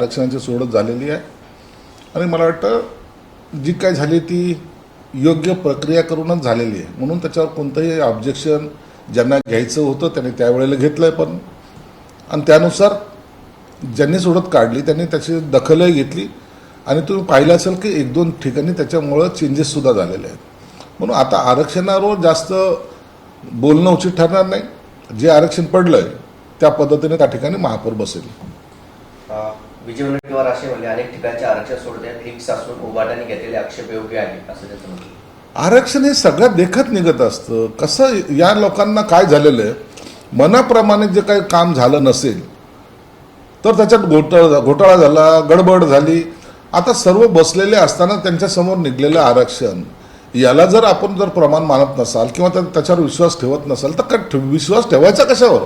आरक्षणाची सोडत झालेली आहे. आणि मला वाटतं जी काय झाली ती योग्य प्रक्रिया करूनच झालेली आहे. म्हणून त्याच्यावर कोणतंही ऑब्जेक्शन ज्यांना घ्यायचं होतं त्यांनी त्यावेळेला घेतलं आहे पण. आणि त्यानुसार ज्यांनी सोडत काढली त्यांनी त्याची दखलही घेतली. आणि तुम्ही पाहिलं असेल की एक दोन ठिकाणी त्याच्यामुळं चेंजेससुद्धा झालेले आहेत. म्हणून आता आरक्षणावर जास्त बोलणं उचित ठरणार नाही. जे आरक्षण पडलं आहे त्या पद्धतीने त्या ठिकाणी महापौर बसेल. अ, असे म्हणले अनेक ठिकाणचे आरक्षण सोडण्यात फिक्स असून उभाटाने घेतलेले आक्षेप योग्य आहे असं त्याचं म्हणतो आरक्षण हे सगळ्यात देखत निघत असतं. कसं या लोकांना काय झालेलं आहे? मनाप्रमाणे जे काही काम झालं नसेल तर त्याच्यात घोटाळा घोटाळा झाला गडबड झाली. आता सर्व बसलेले असताना त्यांच्यासमोर निघलेलं आरक्षण याला जर आपण जर प्रमाण मानत नसाल किंवा त्या- त्याच्यावर विश्वास ठेवत नसाल तर विश्वास ठेवायचा कशावर?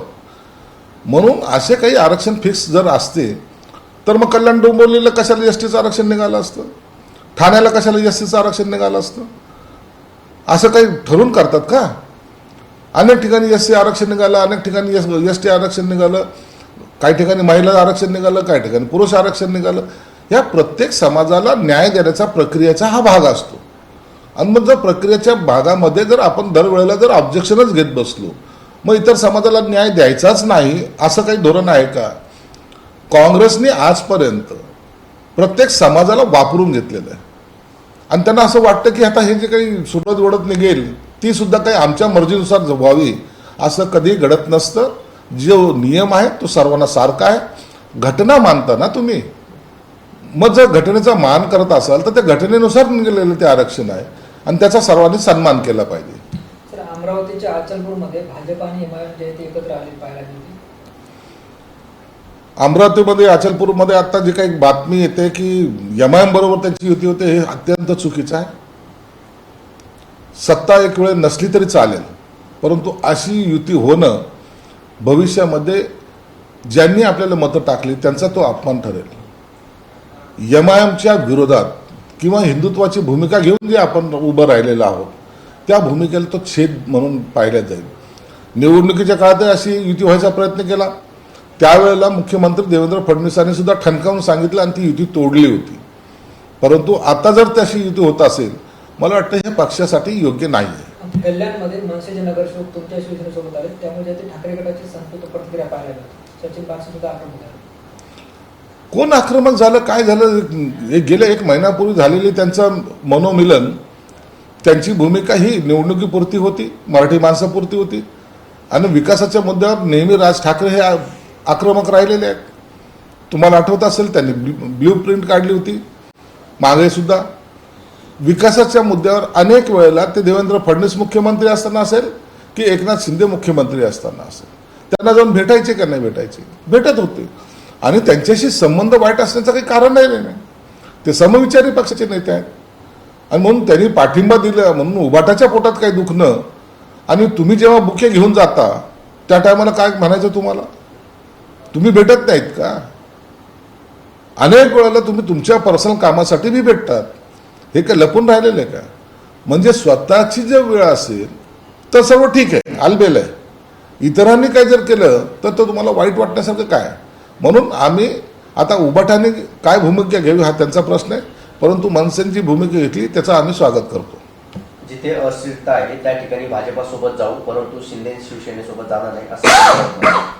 म्हणून असे काही आरक्षण फिक्स जर असते तर मग कल्याण डोंबिवलीला कशाला एस टीचं आरक्षण निघालं असतं? ठाण्याला कशाला एस टीचं आरक्षण निघालं असतं? असं काही ठरवून करतात का? अनेक ठिकाणी एस सी आरक्षण निघालं अनेक ठिकाणी एस एस टी आरक्षण निघालं काही ठिकाणी महिला आरक्षण निघालं काही ठिकाणी पुरुष आरक्षण निघालं. या प्रत्येक समाजाला न्याय देण्याचा प्रक्रियेचा हा भाग असतो. आणि मग जर प्रक्रियेच्या भागामध्ये जर आपण दरवेळेला जर ऑब्जेक्शनच घेत बसलो मग इतर समाजाला न्याय द्यायचाच नाही असं काही धोरण आहे का? काँग्रेसने आजपर्यंत प्रत्येक समाजाला वापरून घेतलेलं आहे. आणि त्यांना असं वाटतं की आता हे जे काही सुरत वडत निघेल ती सुद्धा काही आमच्या मर्जीनुसार व्हावी असं कधी घडत नसतं. जो नियम आहे तो सर्वांना सारखा आहे. घटना मानता ना तुम्ही. मग जर घटनेचा मान करत असाल तर त्या घटनेनुसार निघालेलं ते आरक्षण आहे. आणि त्याचा सर्वांनी सन्मान केला पाहिजे. अमरावतीच्या अचलपूरमध्ये भाजप आणि एमआयएम जयंती एकत्र आली पाहायला अमरावतीमध्ये अचलपूरमध्ये आता जी काही बातमी येते की एम बरोबर त्यांची युती होते हे अत्यंत चुकीचं आहे. सत्ता एक वेळ नसली तरी चालेल परंतु अशी युती होणं भविष्यामध्ये ज्यांनी आपल्याला मतं टाकली त्यांचा तो अपमान ठरेल. एम आय एमच्या विरोधात किंवा हिंदुत्वाची भूमिका घेऊन जे आपण उभं राहिलेलो आहोत त्या भूमिकेला तो छेद म्हणून पाहिला जाईल. निवडणुकीच्या काळातही अशी युती व्हायचा प्रयत्न केला. त्यावेळेला मुख्यमंत्री देवेंद्र फडणवीसांनी सुद्धा ठणकावून सांगितलं आणि ती युती तोडली होती. परंतु आता जर तशी युती होत असेल मला वाटतं हे पक्षासाठी योग्य नाही आहे कल्याणमध्ये मनसेचे नगरसेवक तुमच्या शिवसेनेसोबत आले त्यामुळे ते ठाकरे गटाची प्रतिक्रिया पाहायला मिळते. सचिन सुद्धा आक्रमक झाले. कोण आक्रमक झालं काय झालं हे गेल्या एक महिन्यापूर्वी झालेली त्यांचं मनोमिलन त्यांची भूमिका ही निवडणुकीपुरती होती मराठी माणसापुरती होती. आणि विकासाच्या मुद्द्यावर नेहमी राज ठाकरे हे आक्रमक राहिलेले आहेत. तुम्हाला आठवत असेल त्यांनी ब्ल्यू प्रिंट काढली होती. मागे सुद्धा. विकासाच्या मुद्द्यावर अनेक वेळेला ते देवेंद्र फडणवीस मुख्यमंत्री असताना असेल की एकनाथ शिंदे मुख्यमंत्री असताना असेल. त्यांना जाऊन भेटायचे का नाही भेटायचे? भेटत होते. आणि त्यांच्याशी संबंध वाईट असण्याचं काही कारण नाही नाही ते समविचारी पक्षाचे नेते आहेत. आणि म्हणून त्यांनी पाठिंबा दिला म्हणून उबाटाच्या पोटात काही दुखणं. आणि तुम्ही जेव्हा बुके घेऊन जाता त्या टायमाला काय म्हणायचं तुम्हाला? तुम्ही भेटत नाहीत का? अनेक वेळेला तुम्ही तुमच्या पर्सनल कामासाठी बी भेटतात. हे काय लपून राहिलेलं आहे का? म्हणजे स्वतःची जर वेळ असेल तर सर्व ठीक आहे आलबेल आहे. इतरांनी काय जर केलं तर तो तुम्हाला वाईट वाटण्यासारखं काय? म्हणून आम्ही आता उबाटाने काय भूमिका घ्यावी हा त्यांचा प्रश्न आहे. परंतु मनसेंची भूमिका घेतली त्याचं आम्ही स्वागत करतो. जिथे अस्थिरता आहे त्या ठिकाणी भाजपासोबत जाऊ परंतु शिंदे शिवसेनेसोबत जाणार नाही असं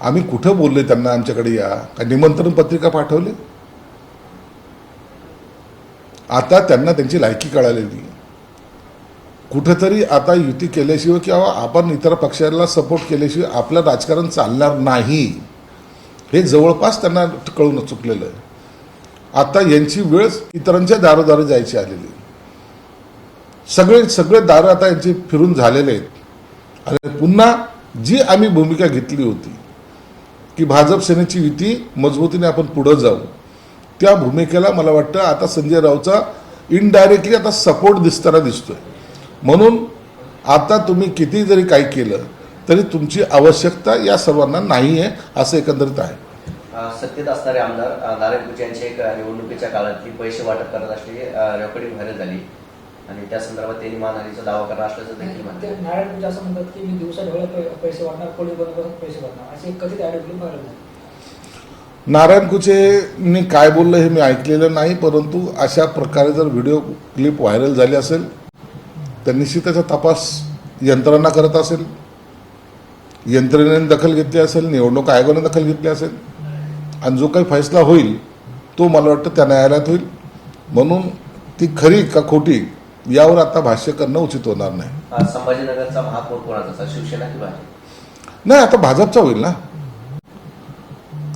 आम्ही कुठं बोलले त्यांना आमच्याकडे या? का निमंत्रण पत्रिका पाठवली? आता त्यांना त्यांची लायकी कळालेली. कुठंतरी आता युती केल्याशिवाय किंवा आपण इतर पक्षाला सपोर्ट केल्याशिवाय आपलं राजकारण चालणार नाही. हे जवळपास त्यांना कळून चुकलेलं आहे. आता यांची वेळ इतरांच्या दारोदारी जायची आलेली. सगळे सगळे दारं आता यांची फिरून झालेले आहेत. आणि पुन्हा जी आम्ही भूमिका घेतली होती की भाजप सेनेची युती मजबूतीने आपण पुढं जाऊ. त्या भूमिकेला मला वाटतं आता संजय राऊचा इनडायरेक्टली आता सपोर्ट दिसताना दिसतोय. म्हणून आता तुम्ही किती जरी काही केलं तरी तुमची आवश्यकता या सर्वांना नाही आहे असं एकंदरीत आहे. सत्तेत असणारे आमदार नारायण कुचे यांची एक निवडणुकीच्या काळातली पैसे वाटप करत असलेली रेकॉर्डिंग व्हायरल झाली. आणि त्या संदर्भात त्यांनी मानहानीचा दावा करणार असल्याचं देखील ते म्हणतात नारायण पूजा असं म्हणतात की मी दिवसा ढवळे पैसे वाटणार कोळी बंदोबस्त पैसे वाटणार अशी एक कथित ॲड व्हायरल झाली नारायण कुचेंनी काय बोललं हे मी ऐकलेलं नाही परंतु अशा प्रकारे जर व्हिडिओ क्लिप व्हायरल झाली असेल तर निश्चित त्याचा तपास यंत्रणा करत असेल यंत्रणेने दखल घेतली असेल निवडणूक आयोगाने दखल घेतली असेल आणि जो काही फैसला होईल तो मला वाटतं त्या न्यायालयात होईल. म्हणून ती खरी का खोटी यावर आता भाष्य करणं उचित होणार नाही. संभाजीनगरचा महापौर कोणाचा शिवसेना नाही आता भाजपचा होईल ना.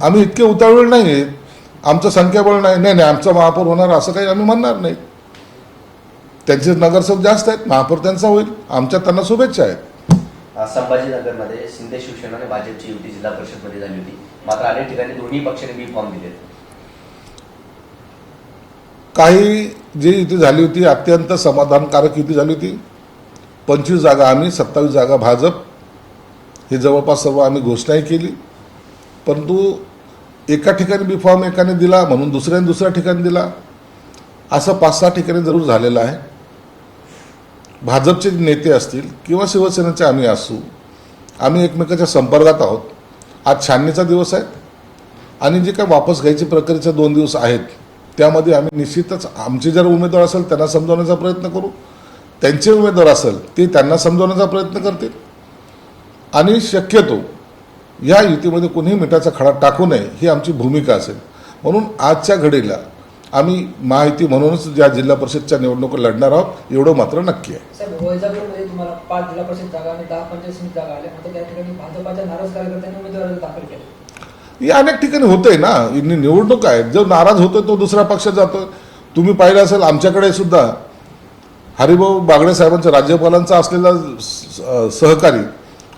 आम्ही इतके उतावळ नाही आहेत आमचं संख्याबळ नाही. नाही नाही आमचा महापौर होणार असं काही आम्ही म्हणणार नाही. त्यांचे नगरसेवक जास्त आहेत. महापौर त्यांचा होईल. आमच्या त्यांना शुभेच्छा आहेत. संभाजीनगरमध्ये शिंदे शिवसेना आणि भाजपची युती जिल्हा परिषदमध्ये झाली होती. मात्र अनेक ठिकाणी दोन्ही पक्षांनी बी फॉर्म दिले काही जी युती झाली होती अत्यंत समाधानकारक युती झाली होती. पंचवीस जागा आम्ही सत्तावीस जागा भाजप. हे जवळपास सर्व आम्ही घोषणाही केली. परंतु एका ठिकाणी बी फॉर्म एकाने दिला म्हणून दुसऱ्याने दुसऱ्या ठिकाणी दिला. असं पाच सहा ठिकाणी जरूर झालेलं आहे. भाजपचे नेते असतील किंवा शिवसेनेचे आम्ही असू आम्ही एकमेकाच्या संपर्कात आहोत. आज छाननीचा दिवस आहे. आणि जे काय वापस घ्यायची प्रक्रियेचे दोन दिवस आहेत त्यामध्ये आम्ही निश्चितच आमचे जर उमेदवार असेल त्यांना समजवण्याचा प्रयत्न करू. त्यांचे उमेदवार असेल ते त्यांना समजवण्याचा प्रयत्न करतील. आणि शक्यतो या युतीमध्ये कोणीही मिठाचा खडा टाकू नये ही आमची भूमिका असेल. म्हणून आजच्या घडीला आम्ही महायुती म्हणूनच ज्या जिल्हा परिषदच्या निवडणुका लढणार आहोत एवढं मात्र नक्की आहे. तुम्हाला पाच जिल्हा परिषद जागा आणि दहा पंचायत समिती जागा आल्या. मात्र त्या ठिकाणी भाजपाच्या नाराज कार्यकर्त्यांनी उमेदवार दाखल केले. हे अनेक ठिकाणी होतंय ना. निवडणूक आहे. जो नाराज होतोय तो दुसऱ्या पक्षात जातो तुम्ही पाहिलं असेल आमच्याकडे सुद्धा हरिभाऊ बागडे साहेबांच्या राज्यपालांचा असलेला सहकारी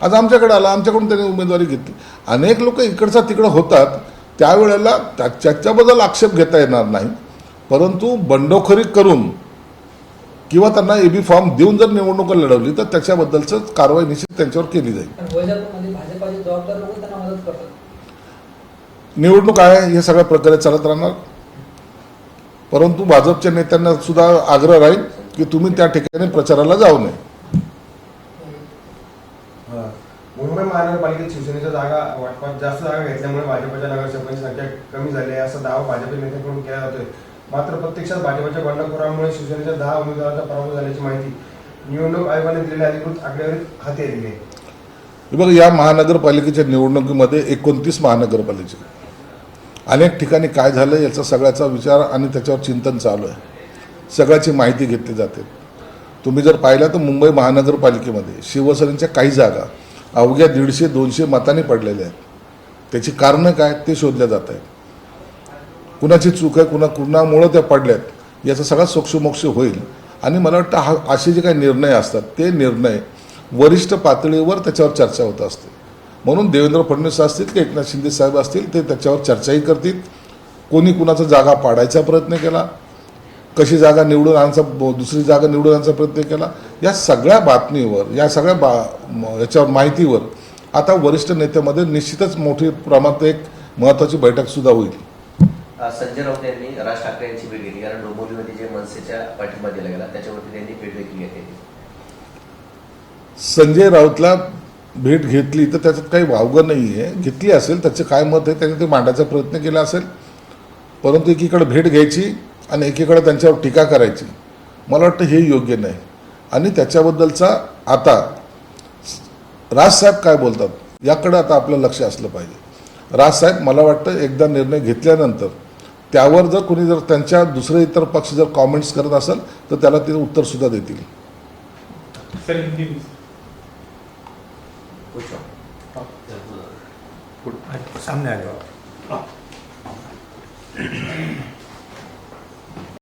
आज आमच्याकडे आला. आमच्याकडून त्यांनी उमेदवारी घेतली. अनेक लोक इकडचा तिकडं होतात. त्यावेळेला त्या- त्याच्याबद्दल आक्षेप घेता येणार नाही. परंतु बंडोखरी करून किंवा त्यांना एबी फॉर्म देऊन जर निवडणूक लढवली तर त्याच्याबद्दलच कारवाई निश्चित त्यांच्यावर केली जाईल पण वैजापूरमध्ये भाजपाचे जबाबदार लोक त्यांना मदत करतात निवडणूक आहे हे सगळ्या प्रकारे चालत राहणार. परंतु भाजपच्या नेत्यांना सुद्धा आग्रह राहील की तुम्ही त्या ठिकाणी प्रचाराला जाऊ नये. मुंबई महानगरपालिकेत शिवसेनेच्या जागा वाटपात जास्त जागा घेतल्यामुळे भाजपच्या नगरसेवकांची संख्या कमी झाली आहे. असा दावा भाजपच्या नेत्यांकडून केला जातोय. मात्र प्रत्यक्षात भाजपच्या बंडखोरांमुळे शिवसेनेच्या दहा उमेदवारांचा पराभव झाल्याची माहिती निवडणूक आयोगाने दिलेल्या अधिकृत आकडेवारीत हाती आलेली आहे. बघा या महानगरपालिकेच्या निवडणुकीमध्ये एकोणतीस महानगरपालिका अनेक ठिकाणी काय झालं याचा सगळ्याचा विचार आणि त्याच्यावर चिंतन चालू आहे. सगळ्याची माहिती घेतली जाते. तुम्ही जर पाहिलं तर मुंबई महानगरपालिकेमध्ये शिवसेनेच्या काही जागा अवघ्या दीडशे दोनशे मताने पडलेल्या आहेत. त्याची कारणं काय? ते शोधल्या जात आहेत. कुणाची चूक आहे कुणा कुणामुळं त्या पडल्यात याचा सगळा सोक्षमोक्ष होईल. आणि मला वाटतं हा असे जे काही निर्णय असतात ते निर्णय वरिष्ठ पातळीवर त्याच्यावर चर्चा होत असते. म्हणून देवेंद्र फडणवीस असतील की एकनाथ शिंदे साहेब असतील ते त्याच्यावर चर्चाही करतील. कोणी कुणाचा जागा पाडायचा प्रयत्न केला? कशी जागा निवडून आणायचा दुसरी जागा निवडून आणायचा प्रयत्न केला? या सगळ्या बातमीवर या सगळ्या बा याच्यावर माहितीवर आता वरिष्ठ नेत्यामध्ये निश्चितच मोठी प्रमाणात एक महत्त्वाची बैठक सुद्धा होईल. संजय राऊत यांनी राज ठाकरे यांची भेट घेतली. कारण डोंबिवलीमध्ये जे मनसेच्या पाठिंबा दिला गेला त्याच्यावरती त्यांनी भेट घेतली आहे संजय राऊतला भेट घेतली तर त्याच्यात काही वावगं नाही आहे घेतली असेल त्याचं काय मत आहे त्याने ते मांडायचा प्रयत्न केला असेल. परंतु एकीकडे भेट घ्यायची आणि एकीकडे त्यांच्यावर टीका करायची. मला वाटतं हे योग्य नाही. आणि त्याच्याबद्दलचा आता राजसाहेब काय बोलतात याकडे आता आपलं लक्ष असलं पाहिजे. राजसाहेब मला वाटतं एकदा निर्णय घेतल्यानंतर त्यावर जर कोणी जर त्यांच्या दुसरे इतर पक्ष जर कॉमेंट्स करत असेल तर त्याला ते उत्तरसुद्धा देतील. こっちは。あじゃあこれサムネイルはあ。